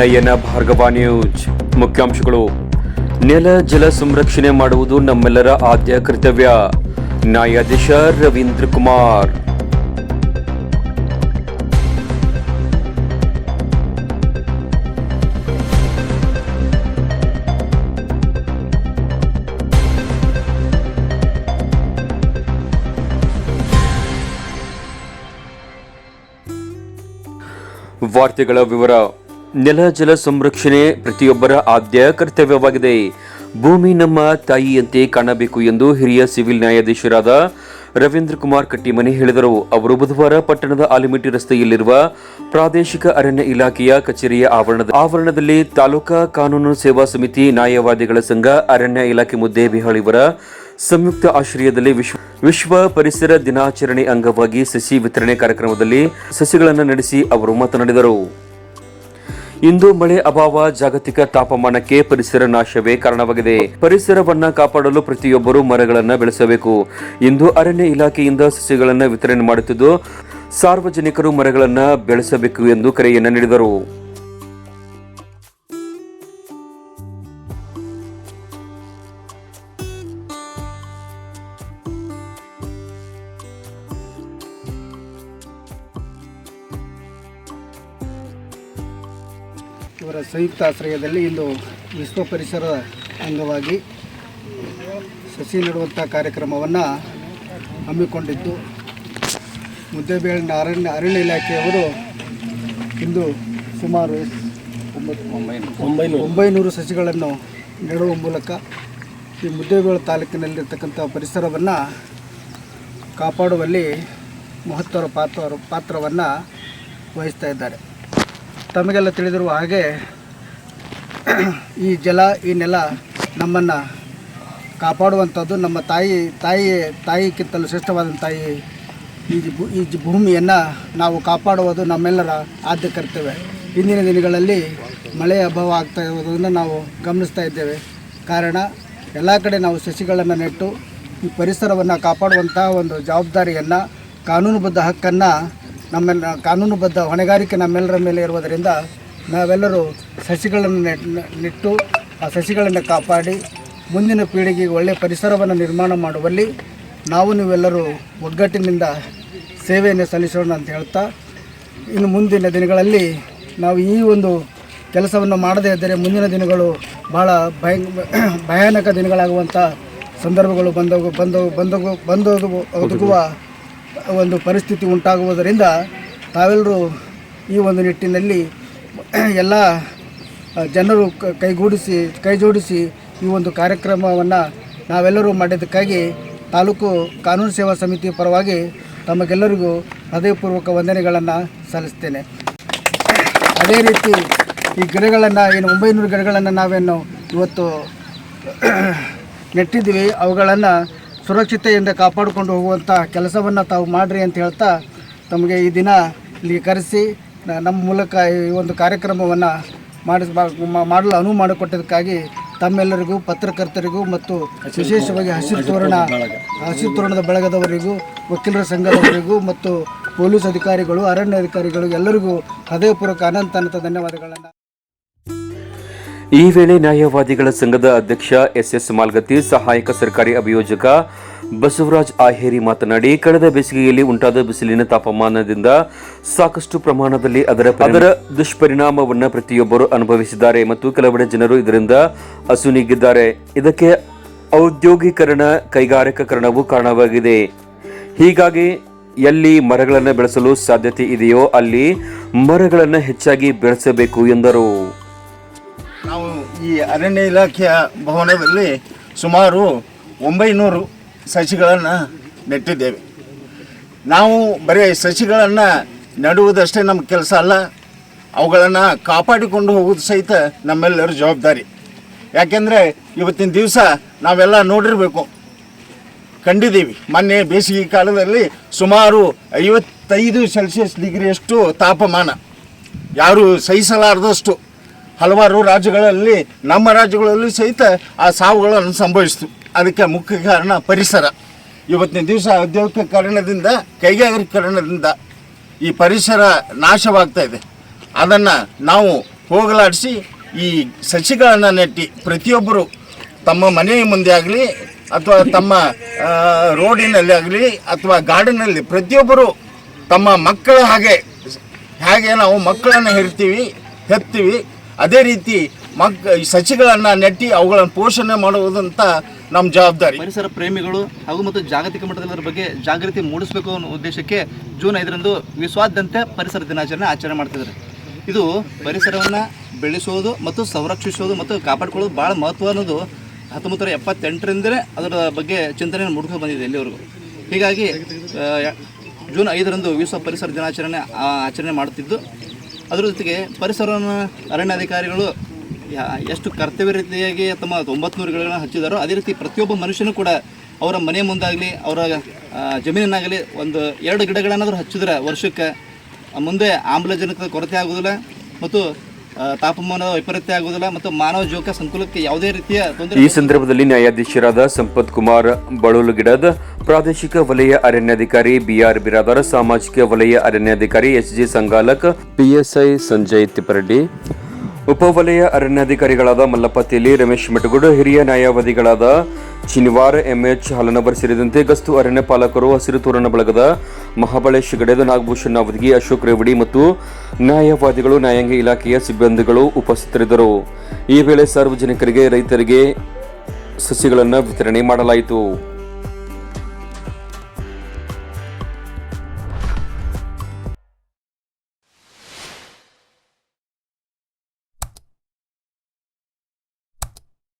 ನಯನ Bhargava news. ಮುಖ್ಯಾಂಶಗಳು. ನೆಲ ಜಲ ಸಂರಕ್ಷಣೆ ಮಾಡುವುದು ನಮ್ಮೆಲ್ಲರ ಆದ್ಯ ಕರ್ತವ್ಯ. ನ್ಯಾಯಾಧೀಶ ರವೀಂದ್ರ ಕುಮಾರ್. ವಾರ್ತೆಗಳ ವಿವರ. ನೆಲ ಜಲ ಸಂರಕ್ಷಣೆ ಪ್ರತಿಯೊಬ್ಬರ ಆದ್ಯ ಕರ್ತವ್ಯವಾಗಿದೆ. ಭೂಮಿ ನಮ್ಮ ತಾಯಿಯಂತೆ ಕಾಣಬೇಕು ಎಂದು ಹಿರಿಯ ಸಿವಿಲ್ ನ್ಯಾಯಾಧೀಶರಾದ ರವೀಂದ್ರ ಕುಮಾರ್ ಕಟ್ಟಿಮನಿ ಹೇಳಿದರು. ಅವರು ಬುಧವಾರ ಪಟ್ಟಣದ ಆಲಿಮಿಟಿ ರಸ್ತೆಯಲ್ಲಿರುವ ಪ್ರಾದೇಶಿಕ ಅರಣ್ಯ ಇಲಾಖೆಯ ಕಚೇರಿಯ ಆವರಣದ ಆವರಣದಲ್ಲಿ ತಾಲೂಕಾ ಕಾನೂನು ಸೇವಾ ಸಮಿತಿ ನ್ಯಾಯವಾದಿಗಳ ಸಂಘ ಅರಣ್ಯ ಇಲಾಖೆ ಮುದ್ದೆ ಬಿಹಾಳಿವರ ಸಂಯುಕ್ತ ಆಶ್ರಯದಲ್ಲಿ ವಿಶ್ವ ವಿಶ್ವ ಪರಿಸರ ದಿನಾಚರಣೆ ಅಂಗವಾಗಿ ಸಸಿ ವಿತರಣೆ ಕಾರ್ಯಕ್ರಮದಲ್ಲಿ ಸಸಿಗಳನ್ನು ನಡೆಸಿ ಅವರು ಮಾತನಾಡಿದರು. ಇಂದು ಮಳೆ ಅಭಾವ, ಜಾಗತಿಕ ತಾಪಮಾನಕ್ಕೆ ಪರಿಸರ ನಾಶವೇ ಕಾರಣವಾಗಿದೆ. ಪರಿಸರವನ್ನ ಕಾಪಾಡಲು ಪ್ರತಿಯೊಬ್ಬರು ಮರಗಳನ್ನು ಬೆಳೆಸಬೇಕು. ಇಂದು ಅರಣ್ಯ ಇಲಾಖೆಯಿಂದ ಸಸಿಗಳನ್ನು ವಿತರಣೆ ಮಾಡುತ್ತಿದ್ದು, ಸಾರ್ವಜನಿಕರು ಮರಗಳನ್ನು ಬೆಳೆಸಬೇಕು ಎಂದು ಕರೆಯನ್ನು ನೀಡಿದರು. ಇವರ ಸಂಯುಕ್ತ ಆಶ್ರಯದಲ್ಲಿ ಇಂದು ವಿಶ್ವ ಪರಿಸರ ಅಂಗವಾಗಿ ಸಸಿ ನೆಡುವಂಥ ಕಾರ್ಯಕ್ರಮವನ್ನು ಹಮ್ಮಿಕೊಂಡಿದ್ದು. ಮುದ್ದೇಬೇಳಿನ ಅರಣ್ಯ ಅರಣ್ಯ ಇಲಾಖೆಯವರು ಇಂದು ಸುಮಾರು ಒಂಬತ್ತು ಒಂಬೈನೂರು ಸಸಿಗಳನ್ನು ನೆಡುವ ಮೂಲಕ ಈ ಮುದ್ದೇಬೇಳು ತಾಲೂಕಿನಲ್ಲಿರ್ತಕ್ಕಂಥ ಪರಿಸರವನ್ನು ಕಾಪಾಡುವಲ್ಲಿ ಮಹತ್ತರ ಪಾತ್ರ ಪಾತ್ರವನ್ನು ವಹಿಸ್ತಾ ಇದ್ದಾರೆ. ತಮಗೆಲ್ಲ ತಿಳಿದಿರುವ ಹಾಗೆ ಈ ಜಲ, ಈ ನೆಲ ನಮ್ಮನ್ನು ಕಾಪಾಡುವಂಥದ್ದು ನಮ್ಮ ತಾಯಿ ತಾಯಿ ತಾಯಿಗಿಂತಲೂ ಶ್ರೇಷ್ಠವಾದ ತಾಯಿ ಈ ಈ ಭೂಮಿಯನ್ನು ನಾವು ಕಾಪಾಡುವುದು ನಮ್ಮೆಲ್ಲರ ಆದ್ಯ ಕರ್ತವ್ಯ. ಇಂದಿನ ದಿನಗಳಲ್ಲಿ ಮಳೆ ಅಭಾವ ಆಗ್ತಾ ಇರುವುದನ್ನು ನಾವು ಗಮನಿಸ್ತಾ ಇದ್ದೇವೆ. ಕಾರಣ, ಎಲ್ಲ ಕಡೆ ನಾವು ಸಸಿಗಳನ್ನು ನೆಟ್ಟು ಈ ಪರಿಸರವನ್ನು ಕಾಪಾಡುವಂತಹ ಒಂದು ಜವಾಬ್ದಾರಿಯನ್ನು, ಕಾನೂನುಬದ್ಧ ಹಕ್ಕನ್ನು ನಮ್ಮೆಲ್ಲ ಕಾನೂನುಬದ್ಧ ಹೊಣೆಗಾರಿಕೆ ನಮ್ಮೆಲ್ಲರ ಮೇಲೆ ಇರುವುದರಿಂದ ನಾವೆಲ್ಲರೂ ಸಸಿಗಳನ್ನು ನೆಟ್, ನೆಟ್ಟು ಆ ಸಸಿಗಳನ್ನು ಕಾಪಾಡಿ ಮುಂದಿನ ಪೀಳಿಗೆಗೆ ಒಳ್ಳೆಯ ಪರಿಸರವನ್ನು ನಿರ್ಮಾಣ ಮಾಡುವಲ್ಲಿ ನಾವು ನೀವೆಲ್ಲರೂ ಒಗ್ಗಟ್ಟಿನಿಂದ ಸೇವೆಯನ್ನು ಸಲ್ಲಿಸೋಣ ಅಂತ ಹೇಳ್ತಾ, ಇನ್ನು ಮುಂದಿನ ದಿನಗಳಲ್ಲಿ ನಾವು ಈ ಒಂದು ಕೆಲಸವನ್ನು ಮಾಡದೇ ಇದ್ದರೆ ಮುಂದಿನ ದಿನಗಳು ಭಾಳ ಭಯ ಭಯಾನಕ ದಿನಗಳಾಗುವಂಥ ಸಂದರ್ಭಗಳು ಬಂದೋಗು ಬಂದು ಬಂದೋಗು ಬಂದೋದು ಒದಗುವ ಒಂದು ಪರಿಸ್ಥಿತಿ ಉಂಟಾಗುವುದರಿಂದ ತಾವೆಲ್ಲರೂ ಈ ಒಂದು ನಿಟ್ಟಿನಲ್ಲಿ ಎಲ್ಲ ಜನರು ಕೈಗೂಡಿಸಿ, ಕೈಜೋಡಿಸಿ ಈ ಒಂದು ಕಾರ್ಯಕ್ರಮವನ್ನು ನಾವೆಲ್ಲರೂ ಮಾಡಿದ್ದಕ್ಕಾಗಿ ತಾಲೂಕು ಕಾನೂನು ಸೇವಾ ಸಮಿತಿ ಪರವಾಗಿ ತಮಗೆಲ್ಲರಿಗೂ ಹೃದಯಪೂರ್ವಕ ವಂದನೆಗಳನ್ನು ಸಲ್ಲಿಸ್ತೇನೆ. ಅದೇ ರೀತಿ ಈ ಗಿಡಗಳನ್ನು ಏನು ಒಂಬೈನೂರು ಗಿಡಗಳನ್ನು ನಾವೇನು ಇವತ್ತು ನೆಟ್ಟಿದ್ದೀವಿ. ಅವುಗಳನ್ನು ಸುರಕ್ಷತೆಯಿಂದ ಕಾಪಾಡಿಕೊಂಡು ಹೋಗುವಂಥ ಕೆಲಸವನ್ನು ತಾವು ಮಾಡಿರಿ ಅಂತ ಹೇಳ್ತಾ ತಮಗೆ ಈ ದಿನ ಇಲ್ಲಿ ಕರೆಸಿ ನಮ್ಮ ಮೂಲಕ ಈ ಒಂದು ಕಾರ್ಯಕ್ರಮವನ್ನು ಮಾಡಿಸ್ ಮಾಡಲು ಅನುವು ಮಾಡಿಕೊಟ್ಟದಕ್ಕಾಗಿ ತಮ್ಮೆಲ್ಲರಿಗೂ, ಪತ್ರಕರ್ತರಿಗೂ ಮತ್ತು ವಿಶೇಷವಾಗಿ ಹಸಿರು ತೋರಣ, ಹಸಿರು ತೋರಣದ ಬಳಗದವರಿಗೂ, ವಕೀಲರ ಸಂಘದವರಿಗೂ ಮತ್ತು ಪೊಲೀಸ್ ಅಧಿಕಾರಿಗಳು, ಅರಣ್ಯ ಅಧಿಕಾರಿಗಳು ಎಲ್ಲರಿಗೂ ಹೃದಯಪೂರ್ವಕ ಅನಂತ ಅನಂತ ಧನ್ಯವಾದಗಳನ್ನು ಈ ವೇಳೆ ನ್ಯಾಯವಾದಿಗಳ ಸಂಘದ ಅಧ್ಯಕ್ಷ ಎಸ್ ಎಸ್ ಮಾಲ್ಗತ್ತಿ, ಸಹಾಯಕ ಸರ್ಕಾರಿ ಅಭಿಯೋಜಕ ಬಸವರಾಜ್ ಆಹೇರಿ ಮಾತನಾಡಿ, ಕಳೆದ ಬೇಸಿಗೆಯಲ್ಲಿ ಉಂಟಾದ ಬಿಸಿಲಿನ ತಾಪಮಾನದಿಂದ ಸಾಕಷ್ಟು ಪ್ರಮಾಣದಲ್ಲಿ ಅದರ ಅದರ ದುಷ್ಪರಿಣಾಮವನ್ನು ಪ್ರತಿಯೊಬ್ಬರು ಅನುಭವಿಸಿದ್ದಾರೆ ಮತ್ತು ಕೆಲವೆಡೆ ಜನರು ಇದರಿಂದ ಅಸುನೀಗಿದ್ದಾರೆ ಇದಕ್ಕೆ ಔದ್ಯೋಗೀಕರಣ, ಕೈಗಾರಿಕಾಕರಣವೂ ಕಾರಣವಾಗಿದೆ. ಹೀಗಾಗಿ ಎಲ್ಲಿ ಮರಗಳನ್ನು ಬೆಳೆಸಲು ಸಾಧ್ಯತೆ ಇದೆಯೋ ಅಲ್ಲಿ ಮರಗಳನ್ನು ಹೆಚ್ಚಾಗಿ ಬೆಳೆಸಬೇಕು ಎಂದರು. ಈ ಅರಣ್ಯ ಇಲಾಖೆಯ ಭವನದಲ್ಲಿ ಸುಮಾರು ಒಂಬೈನೂರು ಸಸಿಗಳನ್ನು ನೆಟ್ಟಿದ್ದೇವೆ. ನಾವು ಬರೀ ಸಸಿಗಳನ್ನು ನೆಡುವುದಷ್ಟೇ ನಮ್ಮ ಕೆಲಸ ಅಲ್ಲ, ಅವುಗಳನ್ನು ಕಾಪಾಡಿಕೊಂಡು ಹೋಗೋದು ಸಹಿತ ನಮ್ಮೆಲ್ಲರ ಜವಾಬ್ದಾರಿ. ಯಾಕೆಂದರೆ ಇವತ್ತಿನ ದಿವಸ ನಾವೆಲ್ಲ ನೋಡಿರಬೇಕು. ಕಂಡಿದ್ದೀವಿ. ಮೊನ್ನೆ ಬೇಸಿಗೆ ಕಾಲದಲ್ಲಿ ಸುಮಾರು ಐವತ್ತೈದು ಸೆಲ್ಸಿಯಸ್ ಡಿಗ್ರಿಯಷ್ಟು ತಾಪಮಾನ. ಯಾರು ಸಹಿಸಲಾರದಷ್ಟು ಹಲವಾರು ರಾಜ್ಯಗಳಲ್ಲಿ, ನಮ್ಮ ರಾಜ್ಯಗಳಲ್ಲಿ ಸಹಿತ ಆ ಸಾವುಗಳನ್ನು ಸಂಭವಿಸಿತು. ಅದಕ್ಕೆ ಮುಖ್ಯ ಕಾರಣ ಪರಿಸರ. ಇವತ್ತಿನ ದಿವಸ ಔದ್ಯೋಗಿಕರಣದಿಂದ ಕೈಗಾರಿಕರಣದಿಂದ ಈ ಪರಿಸರ ನಾಶವಾಗ್ತಾ ಇದೆ. ಅದನ್ನು ನಾವು ಹೋಗಲಾಡಿಸಿ, ಈ ಸಸಿಗಳನ್ನು ನೆಟ್ಟಿ, ಪ್ರತಿಯೊಬ್ಬರು ತಮ್ಮ ಮನೆಯ ಮುಂದೆ ಆಗಲಿ, ಅಥವಾ ತಮ್ಮ ರೋಡಿನಲ್ಲಿ ಆಗಲಿ, ಅಥವಾ ಗಾರ್ಡನಲ್ಲಿ ಪ್ರತಿಯೊಬ್ಬರು ತಮ್ಮ ಮಕ್ಕಳ ಹಾಗೆ, ಹೇಗೆ ನಾವು ಮಕ್ಕಳನ್ನು ಹೆರ್ತೀವಿ, ಹೆತ್ತೀವಿ. ಅದೇ ರೀತಿ ಮಗ್ ಸಸಿಗಳನ್ನು ನೆಟ್ಟಿ ಅವುಗಳನ್ನು ಪೋಷಣೆ ಮಾಡುವುದಂತ ನಮ್ಮ ಜವಾಬ್ದಾರಿ. ಪರಿಸರ ಪ್ರೇಮಿಗಳು ಹಾಗೂ ಮತ್ತು ಜಾಗತಿಕ ಮಟ್ಟದಲ್ಲಿ ಅದರ ಬಗ್ಗೆ ಜಾಗೃತಿ ಮೂಡಿಸಬೇಕು ಅನ್ನೋ ಉದ್ದೇಶಕ್ಕೆ ಜೂನ್ ಐದರಂದು ವಿಶ್ವಾದ್ಯಂತ ಪರಿಸರ ದಿನಾಚರಣೆ ಆಚರಣೆ ಮಾಡ್ತಿದ್ದಾರೆ. ಇದು ಪರಿಸರವನ್ನು ಬೆಳೆಸೋದು ಮತ್ತು ಸಂರಕ್ಷಿಸೋದು ಮತ್ತು ಕಾಪಾಡ್ಕೊಳ್ಳೋದು ಭಾಳ ಮಹತ್ವ ಅನ್ನೋದು ಹತ್ತೊಂಬತ್ತು ನೂರ ಎಪ್ಪತ್ತೆಂಟರಿಂದಲೇ ಅದರ ಬಗ್ಗೆ ಚಿಂತನೆ ಮುಡ್ಕೊಂಡು ಬಂದಿದೆ ಇಲ್ಲಿವರೆಗೂ. ಹೀಗಾಗಿ ಜೂನ್ ಐದರಂದು ವಿಶ್ವ ಪರಿಸರ ದಿನಾಚರಣೆ ಆಚರಣೆ ಮಾಡುತ್ತಿದ್ದು ಅದರ ಜೊತೆಗೆ ಪರಿಸರವನ್ನು ಅರಣ್ಯಾಧಿಕಾರಿಗಳು ಎಷ್ಟು ಕರ್ತವ್ಯ ರೀತಿಯಾಗಿ ತಮ್ಮ ತೊಂಬತ್ತು ನೂರುಗಳನ್ನು ಹಚ್ಚಿದಾರೋ ಅದೇ ರೀತಿ ಪ್ರತಿಯೊಬ್ಬ ಮನುಷ್ಯನೂ ಕೂಡ ಅವರ ಮನೆ ಮುಂದಾಗಲಿ, ಅವರ ಜಮೀನಿನಾಗಲಿ ಒಂದು ಎರಡು ಗಿಡಗಳನ್ನಾದರೂ ಹಚ್ಚಿದ್ರೆ ವರ್ಷಕ್ಕೆ ಮುಂದೆ ಆಮ್ಲಜನಕದ ಕೊರತೆ ಆಗೋದಿಲ್ಲ. ಮತ್ತು ತಾಪಮಾನ ವೈಪರೀತ್ಯ ಆಗುವುದಿಲ್ಲ ಮತ್ತು ಮಾನವ ಜೋಕ ಸಂಕುಲಕ್ಕೆ ಯಾವುದೇ ರೀತಿಯ ತೊಂದರೆ ಈ ಸಂದರ್ಭದಲ್ಲಿ ನ್ಯಾಯಾಧೀಶರಾದ ಸಂಪತ್ ಕುಮಾರ್ ಬಳುಲುಗಿಡದ ಪ್ರಾದೇಶಿಕ ವಲಯ ಅರಣ್ಯಾಧಿಕಾರಿ ಬಿಆರ್ ಬಿರಾದರ್ ಸಾಮಾಜಿಕ ವಲಯ ಅರಣ್ಯಾಧಿಕಾರಿ S G Sangalak PSI Sanjay Tippareddy ಉಪವಲಯ ಅರಣ್ಯಾಧಿಕಾರಿಗಳಾದ ಮಲ್ಲಪ್ಪ ತೇಲಿ ರಮೇಶ್ ಮೆಟಗುಡ್ ಹಿರಿಯ ನ್ಯಾಯವಾದಿಗಳಾದ ಶನಿವಾರ್ ಎಂಎಚ್ ಹಲನಬರ್ ಸೇರಿದಂತೆ ಗಸ್ತು ಅರಣ್ಯ ಪಾಲಕರು ಹಸಿರು ತೋರಣ ಬಳಗದ ಮಹಾಬಳೇಶ್ ಗಡೇದ ನಾಗಭೂಷಣ್ ಅವಧಿಗೆ ಅಶೋಕ್ ರೇವಡಿ ಮತ್ತು ನ್ಯಾಯವಾದಿಗಳು, ನ್ಯಾಯಾಂಗ ಇಲಾಖೆಯ ಸಿಬ್ಬಂದಿಗಳು ಉಪಸ್ಥಿತರಿದ್ದರು. ಈ ವೇಳೆ ಸಾರ್ವಜನಿಕರಿಗೆ, ರೈತರಿಗೆ ಸಸಿಗಳನ್ನು ವಿತರಣೆ ಮಾಡಲಾಯಿತು.